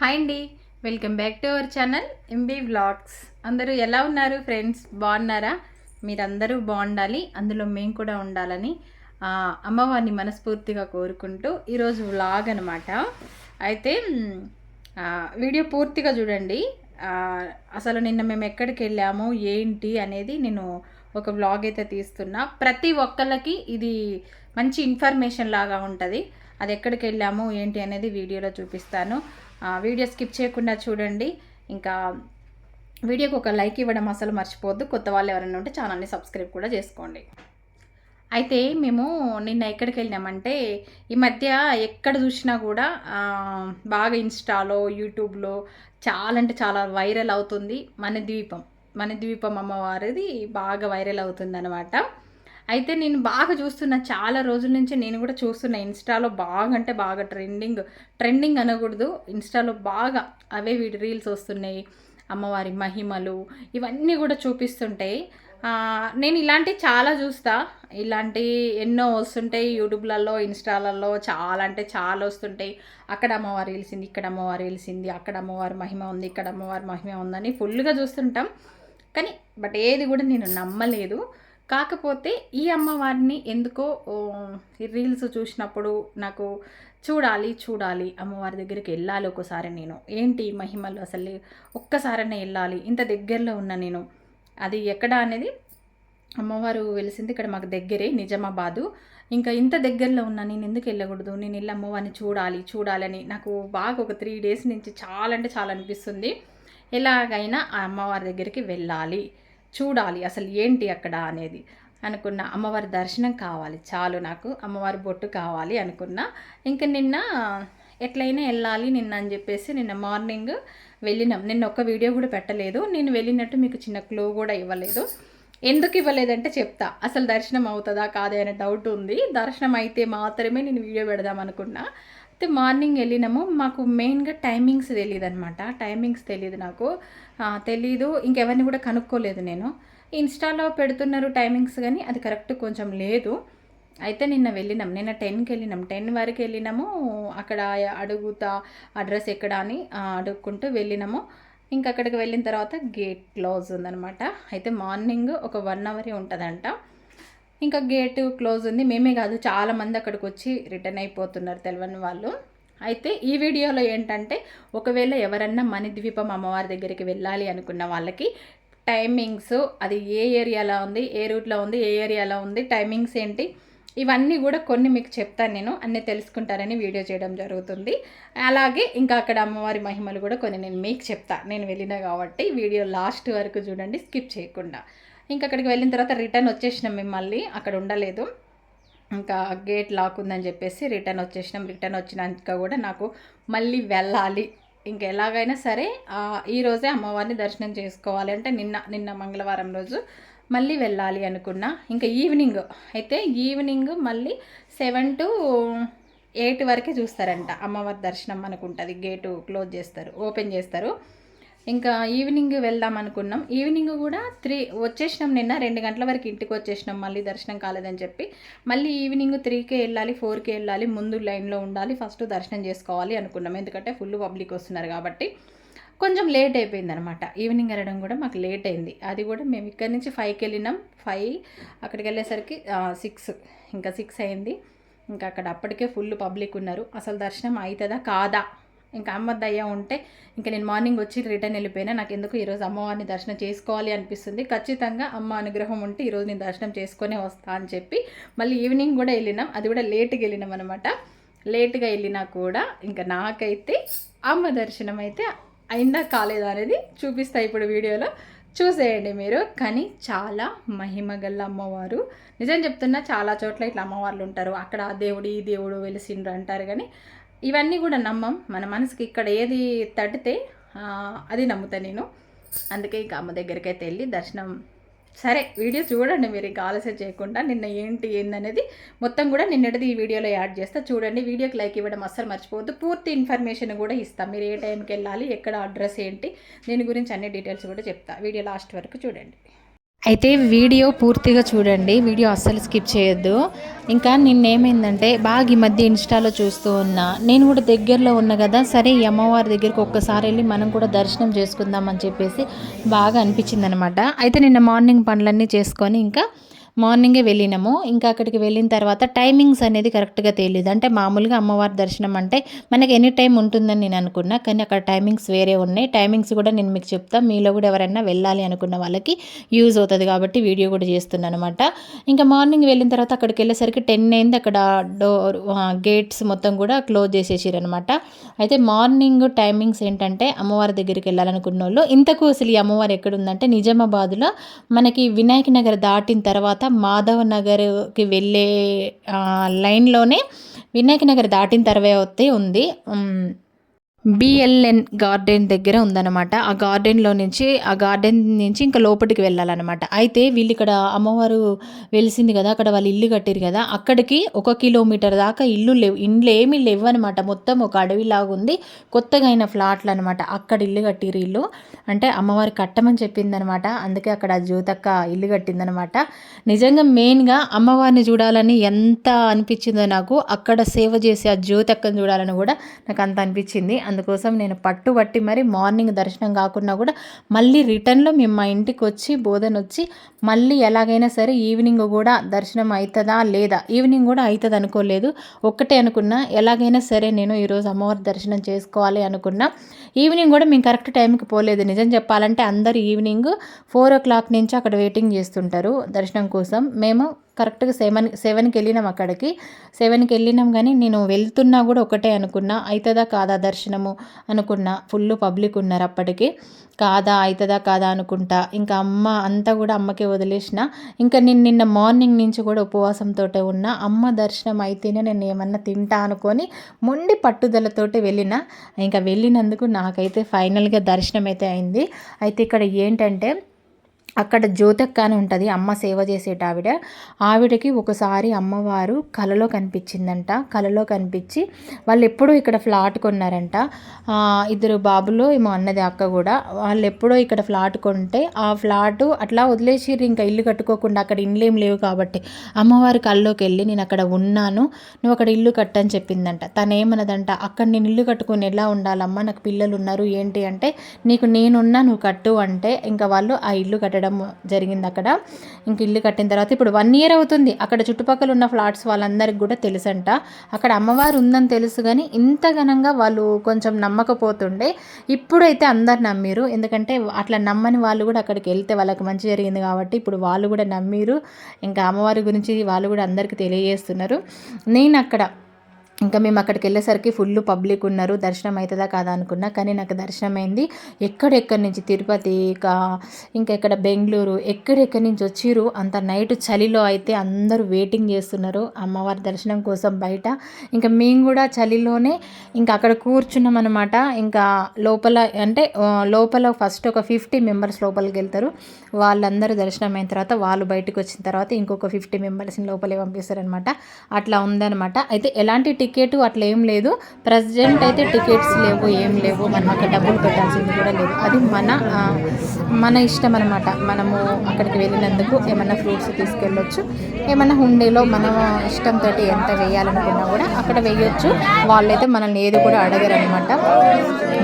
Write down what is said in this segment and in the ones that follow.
Hi అండి welcome back to our channel MB vlogs అందరూ ఎలా ఉన్నారు ఫ్రెండ్స్ బాగున్నారా? మీరందరూ బాగుండాలి అందులో మేము కూడా ఉండాలని అమ్మవారిని మనస్ఫూర్తిగా కోరుకుంటూ ఈరోజు వ్లాగ్ అనమాట అయితే వీడియో పూర్తిగా చూడండి. అసలు నిన్న మేము ఎక్కడికి వెళ్ళాము ఏంటి అనేది నేను ఒక వ్లాగ్ అయితే తీస్తున్నా. ప్రతి ఒక్కళ్ళకి ఇది మంచి ఇన్ఫర్మేషన్ లాగా ఉంటుంది. అది ఎక్కడికి వెళ్ళాము ఏంటి అనేది వీడియోలో చూపిస్తాను. వీడియో స్కిప్ చేయకుండా చూడండి. ఇంకా వీడియోకి ఒక లైక్ ఇవ్వడం అసలు మర్చిపోవద్దు. కొత్త వాళ్ళు ఎవరైనా ఉంటే ఛానల్ని సబ్స్క్రైబ్ కూడా చేసుకోండి. అయితే మేము నిన్న ఎక్కడికి వెళ్ళినామంటే ఈ మధ్య ఎక్కడ చూసినా కూడా బాగా ఇన్స్టాలో యూట్యూబ్లో చాలా అంటే చాలా వైరల్ అవుతుంది మన ద్వీపం. మన ద్వీపం అమ్మవారిది బాగా వైరల్ అవుతుంది అనమాట అయితే నేను బాగా చూస్తున్నా. చాలా రోజుల నుంచి నేను కూడా చూస్తున్నా. ఇన్స్టాలో బాగా అంటే బాగా ట్రెండింగ్ ట్రెండింగ్ అనకూడదు. ఇన్స్టాలో బాగా అవే వీడి రీల్స్ వస్తున్నాయి. అమ్మవారి మహిమలు ఇవన్నీ కూడా చూపిస్తుంటాయి. నేను ఇలాంటివి చాలా చూస్తా. ఇలాంటి ఎన్నో వస్తుంటాయి యూట్యూబ్లలో ఇన్స్టాలలో. చాలా అంటే చాలా వస్తుంటాయి. అక్కడ అమ్మవారు వెలిసింది ఇక్కడ అమ్మవారు వెలిసింది అక్కడ అమ్మవారి మహిమ ఉంది ఇక్కడ అమ్మవారి మహిమ ఉందని ఫుల్గా చూస్తుంటాం. కానీ బట్ ఏది కూడా నేను నమ్మలేదు. కాకపోతే ఈ అమ్మవారిని ఎందుకో రీల్స్ చూసినప్పుడు నాకు చూడాలి చూడాలి అమ్మవారి దగ్గరికి వెళ్ళాలి ఒకసారి నేను. ఏంటి మహిమలు అసలు? ఒక్కసారనే వెళ్ళాలి ఇంత దగ్గరలో ఉన్న నేను. అది ఎక్కడ అనేది అమ్మవారు వెలిసింది ఇక్కడ మాకు దగ్గరే నిజామాబాదు. ఇంకా ఇంత దగ్గరలో ఉన్నా నేను ఎందుకు వెళ్ళకూడదు? నేను వెళ్ళి అమ్మవారిని చూడాలి చూడాలని నాకు బాగా ఒక త్రీ డేస్ నుంచి చాలా అంటే చాలా అనిపిస్తుంది. ఎలాగైనా ఆ అమ్మవారి దగ్గరికి వెళ్ళాలి. చూడాలి అసలు ఏంటి అక్కడ అనేది అనుకున్న అమ్మవారి దర్శనం కావాలి చాలు నాకు అమ్మవారి బొట్టు కావాలి అనుకున్నా. ఇంకా నిన్న ఎట్లయినా వెళ్ళాలి నిన్న అని చెప్పేసి నిన్న మార్నింగ్ వెళ్ళినాం. నిన్న ఒక్క వీడియో కూడా పెట్టలేదు. నేను వెళ్ళినట్టు మీకు చిన్న క్లూ కూడా ఇవ్వలేదు. ఎందుకు ఇవ్వలేదంటే చెప్తా. అసలు దర్శనం అవుతుందా కాదే అనే డౌట్ ఉంది. దర్శనం అయితే మాత్రమే నేను వీడియో పెడదాం అనుకున్నా. అయితే మార్నింగ్ వెళ్ళినాము. మాకు మెయిన్గా టైమింగ్స్ తెలియదు అనమాట టైమింగ్స్ తెలియదు నాకు. తెలీదు. ఇంకెవరిని కూడా కనుక్కోలేదు నేను. ఇన్స్టాలో పెడుతున్నారు టైమింగ్స్ కానీ అది కరెక్ట్ కొంచెం లేదు. అయితే నిన్న వెళ్ళినాం. నిన్న టెన్కి వెళ్ళినాం. టెన్ వరకు వెళ్ళినాము. అక్కడ అడుగుతా అడ్రస్ ఎక్కడ అని అడుక్కుంటూ వెళ్ళినాము. ఇంకా అక్కడికి వెళ్ళిన తర్వాత గేట్ క్లోజ్ ఉందనమాట అయితే మార్నింగ్ ఒక వన్ అవరే ఉంటుందంట. ఇంకా గేట్ క్లోజ్ ఉంది. మేమే కాదు చాలామంది అక్కడికి వచ్చి రిటర్న్ అయిపోతున్నారు తెలియని వాళ్ళు. అయితే ఈ వీడియోలో ఏంటంటే ఒకవేళ ఎవరన్నా మణిద్వీపం అమ్మవారి దగ్గరికి వెళ్ళాలి అనుకున్న వాళ్ళకి టైమింగ్స్ అది ఏ ఏరియాలో ఉంది ఏ రూట్లో ఉంది ఏ ఏరియాలో ఉంది టైమింగ్స్ ఏంటి ఇవన్నీ కూడా కొన్ని మీకు చెప్తాను నేను. అన్నీ తెలుసుకుంటారని వీడియో చేయడం జరుగుతుంది. అలాగే ఇంకా అక్కడ అమ్మవారి మహిమలు కూడా కొన్ని నేను మీకు చెప్తా. నేను వెళ్ళినా కాబట్టి వీడియో లాస్ట్ వరకు చూడండి స్కిప్ చేయకుండా. ఇంకా అక్కడికి వెళ్ళిన తర్వాత రిటర్న్ వచ్చేసినాం మేము మళ్ళీ. అక్కడ ఉండలేదు. ఇంకా గేట్ లాక్ ఉందని చెప్పేసి రిటర్న్ వచ్చేసినాం. రిటర్న్ వచ్చినాక కూడా నాకు మళ్ళీ వెళ్ళాలి. ఇంకా ఎలాగైనా సరే ఈరోజే అమ్మవారిని దర్శనం చేసుకోవాలి అంటే నిన్న నిన్న మంగళవారం రోజు మళ్ళీ వెళ్ళాలి అనుకున్నా. ఇంకా ఈవినింగ్ అయితే ఈవినింగ్ మళ్ళీ సెవెన్ టు ఎయిట్ వరకే చూస్తారంట. అమ్మవారి దర్శనం అనుకుంటుంది. గేటు క్లోజ్ చేస్తారు ఓపెన్ చేస్తారు. ఇంకా ఈవినింగ్ వెళ్దాం అనుకున్నాం. ఈవినింగ్ కూడా త్రీ వచ్చేసినాం నిన్న రెండు గంటల వరకు ఇంటికి వచ్చేసినాం. మళ్ళీ దర్శనం కాలేదని చెప్పి మళ్ళీ ఈవినింగ్ త్రీకే వెళ్ళాలి ఫోర్కే వెళ్ళాలి ముందు లైన్లో ఉండాలి ఫస్ట్ దర్శనం చేసుకోవాలి అనుకున్నాం. ఎందుకంటే ఫుల్ పబ్లిక్ వస్తున్నారు కాబట్టి కొంచెం లేట్ అయిపోయింది అనమాట ఈవినింగ్ వెళ్ళడం కూడా మాకు లేట్ అయింది. అది కూడా మేము ఇక్కడి నుంచి ఫైవ్కి వెళ్ళినాం. ఫైవ్ అక్కడికి వెళ్ళేసరికి సిక్స్. ఇంకా సిక్స్ అయింది. ఇంకా అక్కడ అప్పటికే ఫుల్ పబ్లిక్ ఉన్నారు. అసలు దర్శనం అవుతుందా కాదా? ఇంకా అమ్మ దయ్య ఉంటే ఇంకా నేను మార్నింగ్ వచ్చి రిటర్న్ వెళ్ళిపోయినా. నాకు ఎందుకు ఈరోజు అమ్మవారిని దర్శనం చేసుకోవాలి అనిపిస్తుంది. ఖచ్చితంగా అమ్మ అనుగ్రహం ఉంటే ఈరోజు నేను దర్శనం చేసుకునే వస్తా అని చెప్పి మళ్ళీ ఈవినింగ్ కూడా వెళ్ళినాం. అది కూడా లేట్గా వెళ్ళినాం అనమాట లేట్గా వెళ్ళినా కూడా ఇంకా నాకైతే అమ్మ దర్శనం అయితే అయిందా కాలేదా అనేది చూపిస్తా ఇప్పుడు వీడియోలో. చూసేయండి మీరు. కానీ చాలా మహిమ గల్ల అమ్మవారు. నిజం చెప్తున్నా చాలా చోట్ల ఇట్లా అమ్మవార్లు ఉంటారు. అక్కడ ఆ దేవుడు ఈ దేవుడు వెలిసిండ్రు అంటారు కానీ ఇవన్నీ కూడా నమ్మం. మన మనసుకి ఇక్కడ ఏది తడితే అది నమ్ముతా నేను. అందుకే ఇక అమ్మ దగ్గరికి అయితే వెళ్ళి దర్శనం. సరే వీడియో చూడండి మీరు ఇంకా ఆలస్యం చేయకుండా. నిన్న ఏంటి ఏందనేది మొత్తం కూడా నిన్నటిది ఈ వీడియోలో యాడ్ చేస్తా. చూడండి వీడియోకి లైక్ ఇవ్వడం అస్సలు మర్చిపోవద్దు. పూర్తి ఇన్ఫర్మేషన్ కూడా ఇస్తాం. మీరు ఏ టైంకి వెళ్ళాలి ఎక్కడ అడ్రస్ ఏంటి దీని గురించి అన్ని డీటెయిల్స్ కూడా చెప్తా. వీడియో లాస్ట్ వరకు చూడండి. అయితే వీడియో పూర్తిగా చూడండి. వీడియో అస్సలు స్కిప్ చేయొద్దు. ఇంకా నిన్నేమైందంటే బాగా ఈ మధ్య ఇన్స్టాలో చూస్తూ ఉన్నా. నేను కూడా దగ్గరలో ఉన్నా కదా సరే ఈ అమ్మవారి దగ్గరికి ఒక్కసారి వెళ్ళి మనం కూడా దర్శనం చేసుకుందాం అని చెప్పేసి బాగా అనిపించింది అనమాట అయితే నిన్న మార్నింగ్ పనులన్నీ చేసుకొని ఇంకా మార్నింగే వెళ్ళినాము. ఇంకా అక్కడికి వెళ్ళిన తర్వాత టైమింగ్స్ అనేది కరెక్ట్గా తెలియదు. అంటే మామూలుగా అమ్మవారి దర్శనం అంటే మనకి ఎనీ టైం ఉంటుందని నేను అనుకున్నా. కానీ అక్కడ టైమింగ్స్ వేరే ఉన్నాయి. టైమింగ్స్ కూడా నేను మీకు చెప్తా. మీలో కూడా ఎవరైనా వెళ్ళాలి అనుకున్న వాళ్ళకి యూజ్ అవుతుంది కాబట్టి వీడియో కూడా చేస్తున్నాను అనమాట ఇంకా మార్నింగ్ వెళ్ళిన తర్వాత అక్కడికి వెళ్ళేసరికి టెన్ అయింది. అక్కడ డోర్ గేట్స్ మొత్తం కూడా క్లోజ్ చేసేసారు అనమాట అయితే మార్నింగ్ టైమింగ్స్ ఏంటంటే అమ్మవారి దగ్గరికి వెళ్ళాలనుకున్న వాళ్ళు ఇంతకు అసలు ఈ అమ్మవారు ఎక్కడుందంటే నిజామాబాద్లో మనకి వినాయక నగర్ దాటిన తర్వాత మాధవ్ నగర్కి వెళ్ళే ఆ, లైన్లోనే వినాయక నగర్ దాటిన తర్వాత ఉంది. బిఎల్ఎన్ గార్డెన్ దగ్గర ఉందన్నమాట. ఆ గార్డెన్లో నుంచి ఆ గార్డెన్ నుంచి ఇంకా లోపలికి వెళ్ళాలన్నమాట. అయితే వీళ్ళు ఇక్కడ అమ్మవారు వెలిసింది కదా అక్కడ వాళ్ళు ఇల్లు కట్టారు కదా అక్కడికి ఒక కిలోమీటర్ దాకా ఇల్లు లేవు ఇండ్లు ఏమీ లేవు అనమాట మొత్తం ఒక అడవిలాగా ఉంది కొత్తగా అయిన ఫ్లాట్లు అనమాట అక్కడ ఇల్లు కట్టిరు ఇల్లు. అంటే అమ్మవారి కట్టమని చెప్పిందనమాట అందుకే అక్కడ జ్యోతక్క ఇల్లు కట్టిందనమాట నిజంగా మెయిన్గా అమ్మవారిని చూడాలని ఎంత అనిపించిందో నాకు అక్కడ సేవ చేసే ఆ జ్యోతక్కను చూడాలని కూడా నాకు అంత అనిపించింది. అందుకోసం నేను పట్టుబట్టి మరి మార్నింగ్ దర్శనం కాకుండా కూడా మళ్ళీ రిటర్న్లో మేము మా ఇంటికి వచ్చి బోధన వచ్చి మళ్ళీ ఎలాగైనా సరే ఈవినింగ్ కూడా దర్శనం అవుతుందా లేదా? ఈవినింగ్ కూడా అవుతుంది అనుకోలేదు ఒక్కటే అనుకున్నా ఎలాగైనా సరే నేను ఈరోజు అమ్మవారి దర్శనం చేసుకోవాలి అనుకున్నా. ఈవినింగ్ కూడా మేము కరెక్ట్ టైంకి పోలేదు. నిజం చెప్పాలంటే అందరు ఈవినింగ్ ఫోర్ ఓ క్లాక్ నుంచి అక్కడ వెయిటింగ్ చేస్తుంటారు దర్శనం కోసం. మేము కరెక్ట్గా సెవెన్ సెవెన్కి వెళ్ళినాం అక్కడికి. సెవెన్కి వెళ్ళినాం కానీ నేను వెళ్తున్నా కూడా ఒకటే అనుకున్నా. అవుతుందా కాదా దర్శనము అనుకున్నా. ఫుల్ పబ్లిక్ ఉన్నారు అప్పటికి. కాదా అవుతుందా కాదా అనుకుంటా. ఇంకా అమ్మ అంతా కూడా అమ్మకే వదిలేసిన. ఇంకా నేను నిన్న మార్నింగ్ నుంచి కూడా ఉపవాసంతో ఉన్నా. అమ్మ దర్శనం అయితేనే నేను ఏమన్నా తింటా అనుకొని మొండి పట్టుదలతోటి వెళ్ళిన. ఇంకా వెళ్ళినందుకు నాకైతే ఫైనల్గా దర్శనం అయితే అయింది. అయితే ఇక్కడ ఏంటంటే అక్కడ జ్యోతక్క అని ఉంటుంది అమ్మ సేవ చేసేట ఆవిడ. ఆవిడకి ఒకసారి అమ్మవారు కలలో కనిపించిందంట. కలలో కనిపించి వాళ్ళు ఎప్పుడో ఇక్కడ ఫ్లాట్ కొన్నారంట. ఇద్దరు బాబులు ఏమో అన్నది అక్క కూడా. వాళ్ళు ఎప్పుడో ఇక్కడ ఫ్లాట్ కొంటే ఆ ఫ్లాట్ అట్లా వదిలేసిర్రు. ఇంకా ఇల్లు కట్టుకోకుండా అక్కడ ఇండ్లు ఏం లేవు కాబట్టి అమ్మవారి కల్లోకి వెళ్ళి నేను అక్కడ ఉన్నాను నువ్వు అక్కడ ఇల్లు కట్టని చెప్పిందంట. తను ఏమన్నదంట అక్కడ నేను ఇల్లు కట్టుకొని ఎలా ఉండాలమ్మా? నాకు పిల్లలు ఉన్నారు ఏంటి అంటే నీకు నేనున్నా నువ్వు కట్టు అంటే ఇంకా వాళ్ళు ఆ ఇల్లు కట్టడం జరిగింది అక్కడ. ఇంక ఇల్లు కట్టిన తర్వాత ఇప్పుడు వన్ ఇయర్ అవుతుంది. అక్కడ చుట్టుపక్కల ఉన్న ఫ్లాట్స్ వాళ్ళందరికీ కూడా తెలుసంట. అక్కడ అమ్మవారు ఉందని తెలుసు కానీ ఇంత ఘనంగా వాళ్ళు కొంచెం నమ్మకపోతుండే. ఇప్పుడైతే అందరు నమ్మిరు. ఎందుకంటే అట్లా నమ్మని వాళ్ళు కూడా అక్కడికి వెళ్తే వాళ్ళకి మంచి జరిగింది కాబట్టి ఇప్పుడు వాళ్ళు కూడా నమ్మిరు. ఇంకా అమ్మవారి గురించి వాళ్ళు కూడా అందరికీ తెలియజేస్తున్నారు. నేను అక్కడ ఇంకా మేము అక్కడికి వెళ్ళేసరికి ఫుల్ పబ్లిక్ ఉన్నారు. దర్శనం అవుతుందా కాదా అనుకున్నా కానీ నాకు దర్శనం అయింది ఎక్కడెక్కడి నుంచి తిరుపతి ఇంకా ఇంకా ఇక్కడ బెంగళూరు ఎక్కడెక్కడి నుంచి వచ్చిరు అంత నైట్ చలిలో అయితే అందరూ వెయిటింగ్ చేస్తున్నారు. అమ్మవారి దర్శనం కోసం బయట. ఇంకా మేము కూడా చలిలోనే ఇంకా అక్కడ కూర్చున్నాం అనమాట ఇంకా లోపల అంటే లోపల ఫస్ట్ ఒక ఫిఫ్టీ మెంబర్స్ లోపలికి వెళ్తారు. వాళ్ళందరూ దర్శనం అయిన తర్వాత వాళ్ళు బయటకు వచ్చిన తర్వాత ఇంకొక ఫిఫ్టీ మెంబర్స్ని లోపలే పంపిస్తారనమాట అట్లా ఉందన్నమాట. అయితే ఎలాంటి టికెట్ అట్లా ఏం లేదు. ప్రజెంట్ అయితే టికెట్స్ లేవు ఏం లేవు. మనం అక్కడ డబ్బులు పెట్టాల్సింది కూడా లేదు. అది మన మన ఇష్టం అనమాట మనము అక్కడికి వెళ్ళినందుకు ఏమైనా ఫ్రూట్స్ తీసుకెళ్ళొచ్చు. ఏమైనా హుండీలో మనం ఇష్టంతో ఎంత వేయాలనుకున్నా కూడా అక్కడ వేయొచ్చు. వాళ్ళైతే మనల్ని ఏది కూడా అడగరు అనమాట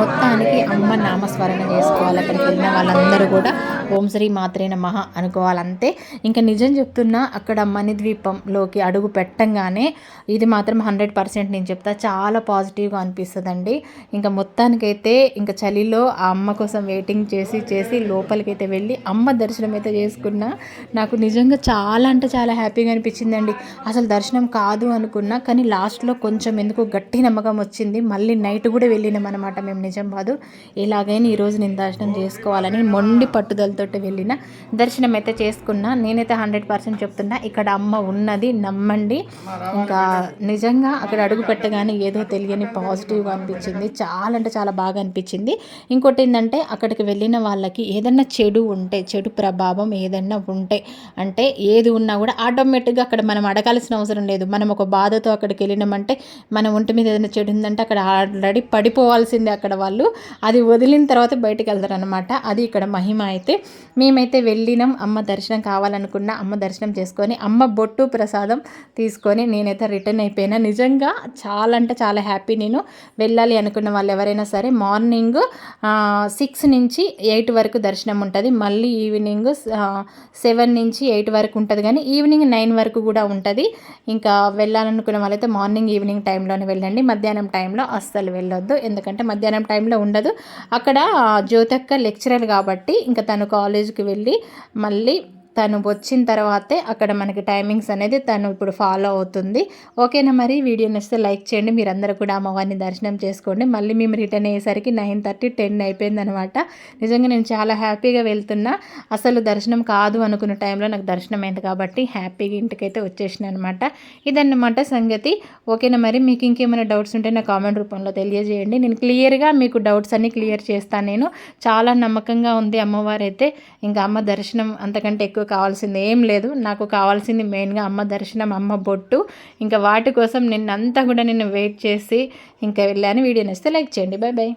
మొత్తానికి అమ్మ నామస్మరణ చేసుకోవాలి. అక్కడికి వెళ్ళిన వాళ్ళందరూ కూడా ఓం శ్రీ మాత్రే నమ అనుకోవాలంతే. ఇంకా నిజం చెప్తున్నా అక్కడ మణిద్వీపంలోకి అడుగు పెట్టంగానే ఇది మాత్రం హండ్రెడ్ పర్సెంట్ నేను చెప్తా. చాలా పాజిటివ్గా అనిపిస్తుందండి. ఇంకా మొత్తానికైతే ఇంకా చలిలో ఆ అమ్మ కోసం వెయిటింగ్ చేసి చేసి లోపలికైతే వెళ్ళి అమ్మ దర్శనం అయితే చేసుకున్నా. నాకు నిజంగా చాలా అంటే చాలా హ్యాపీగా అనిపించిందండి. అసలు దర్శనం కాదు అనుకున్నా కానీ లాస్ట్లో కొంచెం ఎందుకు గట్టి నమ్మకం వచ్చింది. మళ్ళీ నైట్ కూడా వెళ్ళినాం అనమాట మేము నిజం కాదు ఎలాగైనా ఈరోజు నేను దర్శనం చేసుకోవాలని మొండి పట్టుదలతోటి వెళ్ళిన దర్శనం అయితే చేసుకున్నా. నేనైతే హండ్రెడ్ పర్సెంట్ చెప్తున్నా ఇక్కడ అమ్మ ఉన్నది నమ్మండి. ఇంకా నిజంగా అక్కడ అడుగు పెట్టగానే ఏదో తెలియని పాజిటివ్గా అనిపించింది. చాలా అంటే చాలా బాగా అనిపించింది. ఇంకోటి ఏంటంటే అక్కడికి వెళ్ళిన వాళ్ళకి ఏదన్నా చెడు ఉంటే చెడు ప్రభావం ఏదన్నా ఉంటే అంటే ఏది ఉన్నా కూడా ఆటోమేటిక్గా అక్కడ మనం అడగాల్సిన అవసరం లేదు. మనం ఒక బాధతో అక్కడికి వెళ్ళినామంటే మన ఒంటి మీద ఏదైనా చెడు ఉందంటే అక్కడ ఆల్రెడీ పడిపోవాల్సిందే అక్కడ వాళ్ళు. అది వదిలిన తర్వాత బయటికి వెళ్తారనమాట అది ఇక్కడ మహిమ అయితే. మేమైతే వెళ్ళినాం అమ్మ దర్శనం కావాలనుకున్న అమ్మ దర్శనం చేసుకొని అమ్మ బొట్టు ప్రసాదం తీసుకొని నేనైతే రిటర్న్ అయిపోయినా. నిజంగా చాలా అంటే చాలా హ్యాపీ నేను. వెళ్ళాలి అనుకున్న వాళ్ళు ఎవరైనా సరే మార్నింగ్ సిక్స్ నుంచి ఎయిట్ వరకు దర్శనం ఉంటుంది. మళ్ళీ ఈవినింగ్ సెవెన్ నుంచి ఎయిట్ వరకు ఉంటుంది. కానీ ఈవినింగ్ నైన్ వరకు కూడా ఉంటుంది. ఇంకా వెళ్ళాలనుకున్న వాళ్ళైతే మార్నింగ్ ఈవినింగ్ టైంలోనే వెళ్ళండి. మధ్యాహ్నం టైంలో అస్సలు వెళ్ళొద్దు. ఎందుకంటే మధ్యాహ్నం టైంలో ఉండదు. అక్కడ జ్యోతక్క లెక్చరర్ కాబట్టి ఇంకా తను కాలేజ్కి వెళ్ళి మళ్ళీ తను వచ్చిన తర్వాతే అక్కడ మనకి టైమింగ్స్ అనేది తను ఇప్పుడు ఫాలో అవుతుంది. ఓకేనా మరి? వీడియో నచ్చితే లైక్ చేయండి. మీరందరూ కూడా అమ్మవారిని దర్శనం చేసుకోండి. మళ్ళీ మేము రిటర్న్ అయ్యేసరికి నైన్ థర్టీ టెన్ అయిపోయింది అనమాట నిజంగా నేను చాలా హ్యాపీగా వెళ్తున్నా. అసలు దర్శనం కాదు అనుకున్న టైంలో నాకు దర్శనం అయింది కాబట్టి హ్యాపీగా ఇంటికైతే వచ్చేసిన అనమాట ఇదన్నమాట సంగతి. ఓకేనా మరి? మీకు ఇంకేమైనా డౌట్స్ ఉంటే నా కామెంట్ రూపంలో తెలియజేయండి. నేను క్లియర్గా మీకు డౌట్స్ అన్నీ క్లియర్ చేస్తాను నేను. చాలా నమ్మకంగా ఉంది అమ్మవారు అయితే ఇంకా అమ్మ దర్శనం అంతకంటే ఎక్కువ కావాల్సింది ఏం లేదు. నాకు కావాల్సింది మెయిన్గా అమ్మ దర్శనం అమ్మ బొట్టు. ఇంకా వాటి కోసం నిన్నంతా కూడా నేను వెయిట్ చేసి ఇంకా వెళ్ళాను. వీడియో నచ్చితే లైక్ చేయండి. Bye bye